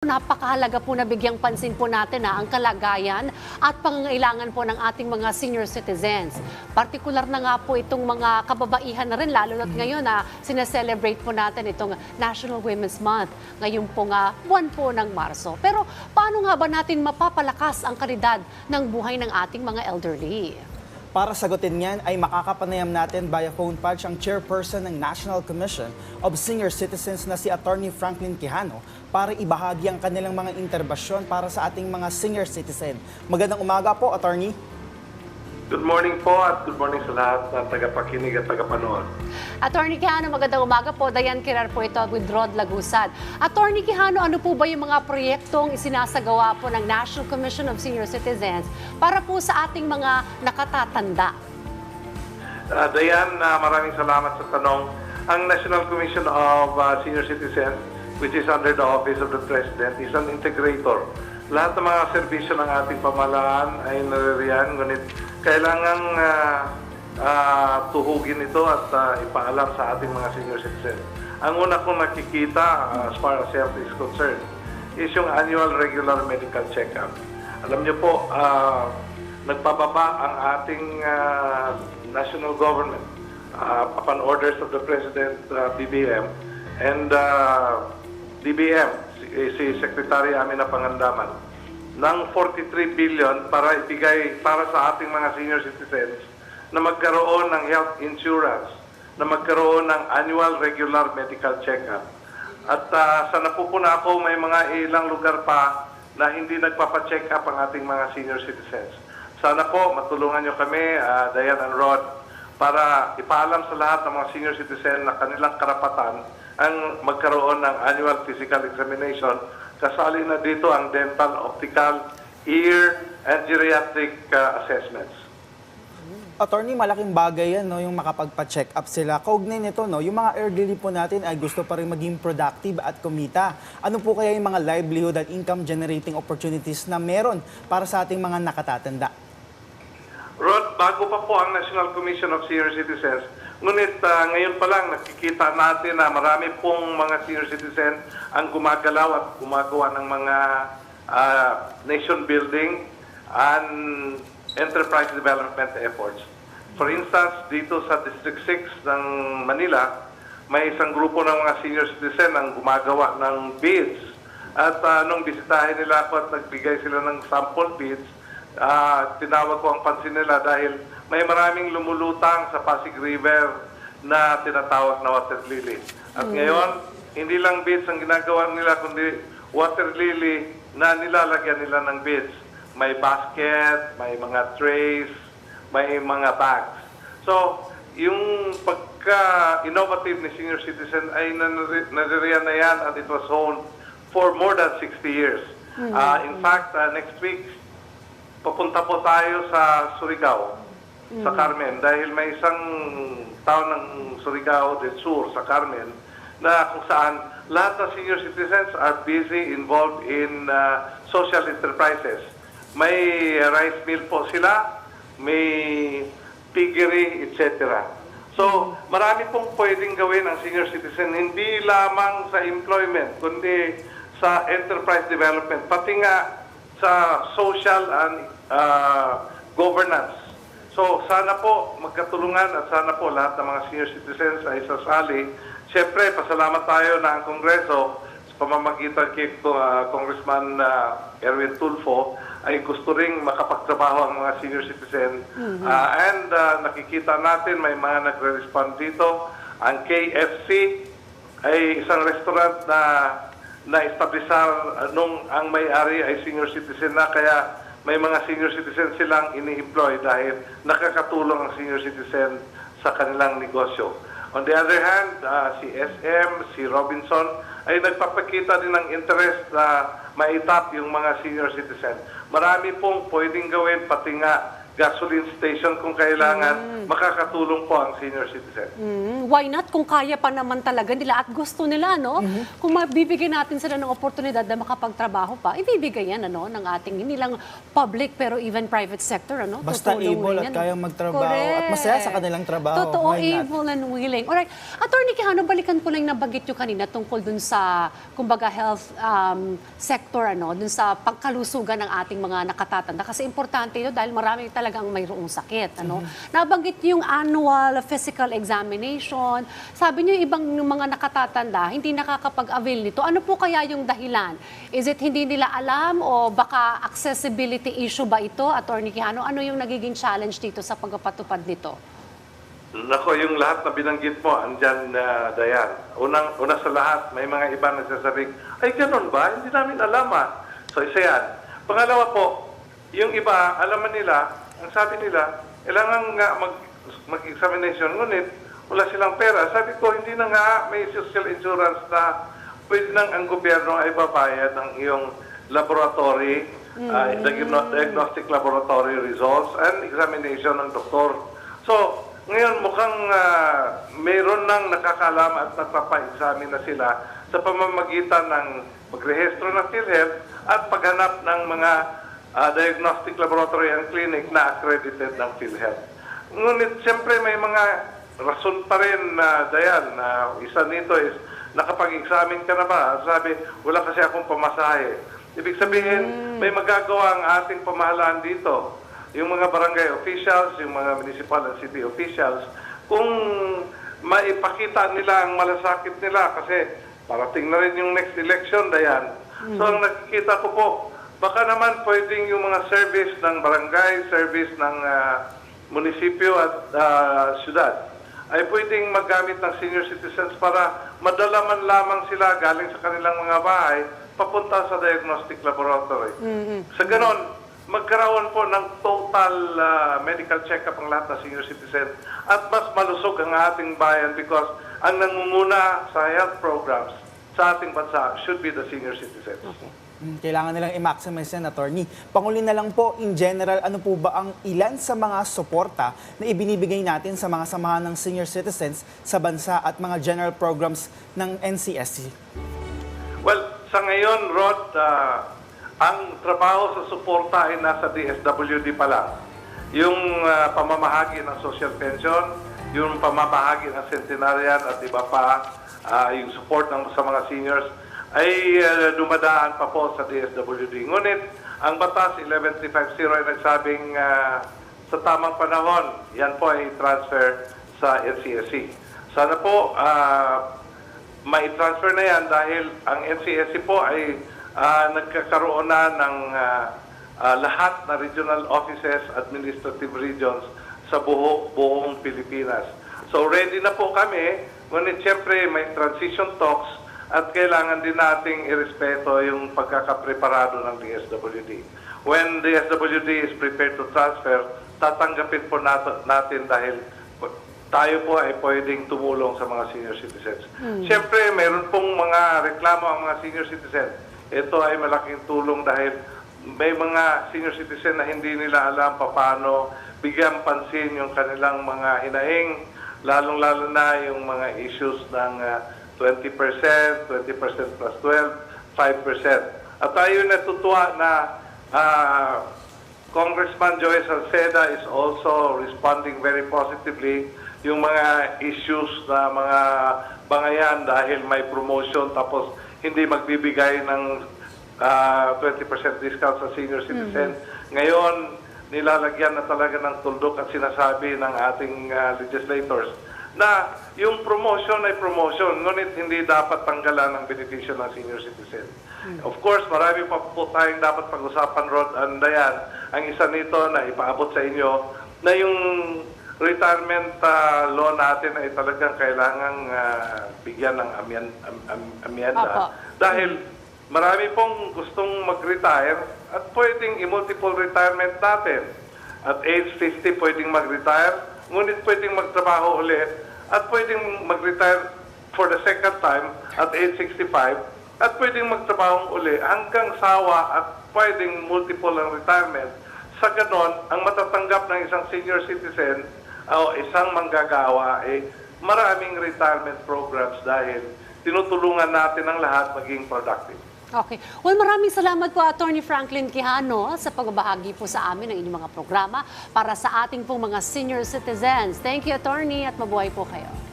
Napakahalaga po na bigyang pansin po natin na ang kalagayan at pangangailangan po ng ating mga senior citizens. Partikular na nga po itong mga kababaihan na rin, lalo na't ngayon na sineselebrate po natin itong National Women's Month. Ngayon po nga, buwan po ng Marso. Pero paano nga ba natin mapapalakas ang kalidad ng buhay ng ating mga elderly? Para sagutin yan ay makakapanayam natin via phone patch ang chairperson ng National Commission of Senior Citizens na si Attorney Franklin Quijano para ibahagi ang kanilang mga interbasyon para sa ating mga senior citizen. Magandang umaga po, Attorney. Good morning po at good morning sa lahat na tagapakinig at tagapanood. Attorney Quijano, magandang umaga po. Dayan Kirar po ito with Rod Lagusad. Attorney Quijano, ano po ba yung mga proyektong isinasagawa po ng National Commission of Senior Citizens para po sa ating mga nakatatanda? Uh, Dayan, uh, maraming salamat sa tanong. Ang National Commission of uh, Senior Citizens, which is under the Office of the President, is an integrator. Lahat ng mga serbisyo ng ating pamahalaan ay naririyan, ngunit kailangan uh, uh, tuhugin ito at uh, ipaalam sa ating mga senior citizens. Ang una kong nakikita uh, as far as health is concerned is yung annual regular medical check-up. Alam niyo po, uh, nagpababa ang ating uh, national government uh, upon orders of the President uh, BBM and uh, DBM, si, si Secretary Amina Pangandaman, ng 43 billion para ibigay para sa ating mga senior citizens na magkaroon ng health insurance, na magkaroon ng annual regular medical check-up. At uh, sa napupuna ako, may mga ilang lugar pa na hindi nagpapacheck up ang ating mga senior citizens. Sana po matulungan nyo kami, uh, Diane and Rod, para ipaalam sa lahat ng mga senior citizen na kanilang karapatan ang magkaroon ng annual physical examination. Kasali na dito ang dental, optical, ear, and geriatric uh, assessments. Attorney, malaking bagay yan, no, yung makapagpa-check up sila. Kaugnay nito, no, yung mga elderly po natin ay gusto pa rin maging productive at kumita. Ano po kaya yung mga livelihood at income generating opportunities na meron para sa ating mga nakatatanda? Bago pa po ang National Commission of Senior Citizens, ngunit ah, ngayon pa lang nakikita natin na marami pong mga senior citizen ang gumagalaw at gumagawa ng mga ah, nation building and enterprise development efforts. For instance, dito sa District 6 ng Manila, may isang grupo ng mga senior citizen ang gumagawa ng beads. At ah, nung bisitahin nila ako at nagbigay sila ng sample beads, Ah, tinawag ko ang pansin nila dahil may maraming lumulutang sa Pasig River na tinatawag na water lily. At ngayon, hindi lang beads ang ginagawa nila, kundi water lily na nilalagyan nila ng beads. May basket, may mga trays, may mga bags. So, yung pagka-innovative ni senior citizen ay naririyan na yan and it was honed for more than 60 years. Ah, in fact, ah, next week, papunta po tayo sa Surigao, sa Carmen, dahil may isang town ng Surigao del Sur, sa Carmen, na kung saan lahat ng senior citizens are busy involved in uh, social enterprises. May rice mill po sila, may piggery, etc. So, marami pong pwedeng gawin ang senior citizen, hindi lamang sa employment, kundi sa enterprise development, pati nga sa social and uh, governance. So sana po magkatulungan at sana po lahat ng mga senior citizens ay sasali. Siyempre, pasalamat tayo na ang Kongreso sa pamamagitan kay uh, Congressman uh, Erwin Tulfo ay gusto ring makapagtrabaho ang mga senior citizen. Uh, and uh, nakikita natin may mga nagre-respond dito. Ang KFC ay isang restaurant na na-establishar uh, nung ang may-ari ay senior citizen na kaya may mga senior citizen silang ini-employ dahil nakakatulong ang senior citizen sa kanilang negosyo. On the other hand, uh, si SM, si Robinson ay nagpapakita din ng interest na maitap yung mga senior citizen. Marami pong pwedeng gawin pati nga gasoline station kung kailangan, makakatulong po ang senior citizen. Mm, why not kung kaya pa naman talaga nila at gusto nila, no? Kung mabibigyan natin sila ng oportunidad na makapagtrabaho pa, ibibigay yan, ano, ng ating, hindi lang public, pero even private sector, ano? Basta able at yan. kayang magtrabaho at masaya sa kanilang trabaho. Totoo, Why not? able and willing. Alright, Attorney Quijano, balikan ko lang yung nabanggit nyo kanina tungkol dun sa, kumbaga, health um, sector, ano, dun sa pagkalusugan ng ating mga nakatatanda. Kasi importante ito dahil marami talagang mayroong sakit, ano. Mm-hmm. Nabanggit yung annual physical examination. Sabi niyo, ibang mga nakatatanda, hindi nakakapag-avail nito. Ano po kaya yung dahilan? Is it hindi nila alam o baka accessibility issue ba ito, Attorney Quijano? Ano yung nagiging challenge dito sa pagpapatupad nito? Nako, yung lahat na binanggit mo, andyan, na Dayan. Unang, una sa lahat, may mga iba nagsasabing, ay ganun ba? Hindi namin alam ah. So, isa yan. Pangalawa po, yung iba, alaman nila, ang sabi nila, kailangan nga mag, mag-examination, ngunit wala silang pera. Sabi ko, hindi na nga may social insurance na pwede nang ang gobyerno ay babayad ng iyong laboratory, ah, diagno- diagnostic laboratory results and examination ng doktor. So, ngayon mukhang ah, mayroon nang nakakaalam at nagpapa-examine na sila sa pamamagitan ng pagrehistro ng PhilHealth at paghanap ng mga ah, diagnostic laboratory and clinic na accredited ng PhilHealth. Ngunit siyempre may mga rason pa rin na Dayan, na isa nito is nakapag-examine ka na ba? Sabi, wala kasi akong pamasahe. Ibig sabihin, may magagawa ang ating pamahalaan dito. Yung mga barangay officials, yung mga municipal and city officials, kung maipakita nila ang malasakit nila kasi parating na rin yung next election, Dayan. So ang nakikita ko po, baka naman pwedeng yung mga service ng barangay, service ng ah, munisipyo at ah, syudad ay pwedeng magamit ng senior citizens para madala man lamang sila galing sa kanilang mga bahay papunta sa diagnostic laboratory. Sa ganon, magkaroon po ng total ah, medical check-up ang lahat ng senior citizens at mas malusog ang ating bayan because ang nangunguna sa health programs sa ating bansa should be the senior citizens. Mm, Kailangan nilang i-maximize yan, attorney. Panguli na lang po, in general, ano po ba ang ilan sa mga suporta na ibinibigay natin sa mga samahan ng senior citizens sa bansa at mga general programs ng NCSC? Well, sa ngayon, Rod, ah, ang trabaho sa suporta ay nasa DSWD pa lang. Yung ah, pamamahagi ng social pension, yung pamamahagi ng centenarian at iba pa, ah, yung support ng, sa mga seniors, ay ah, dumadaan pa po sa DSWD. Ngunit, ang batas 11350 ay nagsabing ah, sa tamang panahon, yan po ay transfer sa NCSC. Sana po, ah, may transfer na yan dahil ang NCSC po ay ah, nagkakaroon na ng ah, ah, lahat na regional offices, administrative regions sa buho, buong Pilipinas. So ready na po kami, ngunit siyempre may transition talks at kailangan din nating irespeto yung pagkakapreparado ng DSWD. When DSWD is prepared to transfer, tatanggapin po natin dahil tayo po ay pwedeng tumulong sa mga senior citizens. Siyempre, mayroon pong mga reklamo ang mga senior citizens. Ito ay malaking tulong dahil may mga senior citizen na hindi nila alam paano bigyan pansin yung kanilang mga hinaing, lalong-lalo na yung mga issues ng ah, 20%, 20% plus 12, 5%. At tayo natutuwa na ah, Congressman Joey Salceda is also responding very positively yung mga issues na mga bangayan dahil may promotion tapos hindi magbibigay ng ah, 20% discount sa senior citizen. Ngayon, nilalagyan na talaga ng tuldok at sinasabi ng ating ah, legislators na yung promotion ay promotion, ngunit hindi dapat tanggalan ng benepisyo ng senior citizen. Of course, marami pa po tayong dapat pag-usapan, Rod, and Dayan. Ang isa nito na ipaabot sa inyo na yung retirement ah, law natin ay talagang kailangang ah, bigyan ng amyan, am, am- amyenda. Opo. Dahil marami pong gustong mag-retire at pwedeng i-multiple retirement natin. At age 50 pwedeng mag-retire, ngunit pwedeng magtrabaho ulit at pwedeng mag-retire for the second time at age 65 at pwedeng magtrabaho uli hanggang sawa at pwedeng multiple ang retirement sa ganon, ang matatanggap ng isang senior citizen o isang manggagawa ay maraming retirement programs dahil tinutulungan natin ang lahat maging productive. Okay. Well, maraming salamat po, Attorney Franklin Quijano, sa pagbabahagi po sa amin ng inyong mga programa para sa ating pong mga senior citizens. Thank you, Attorney, at mabuhay po kayo.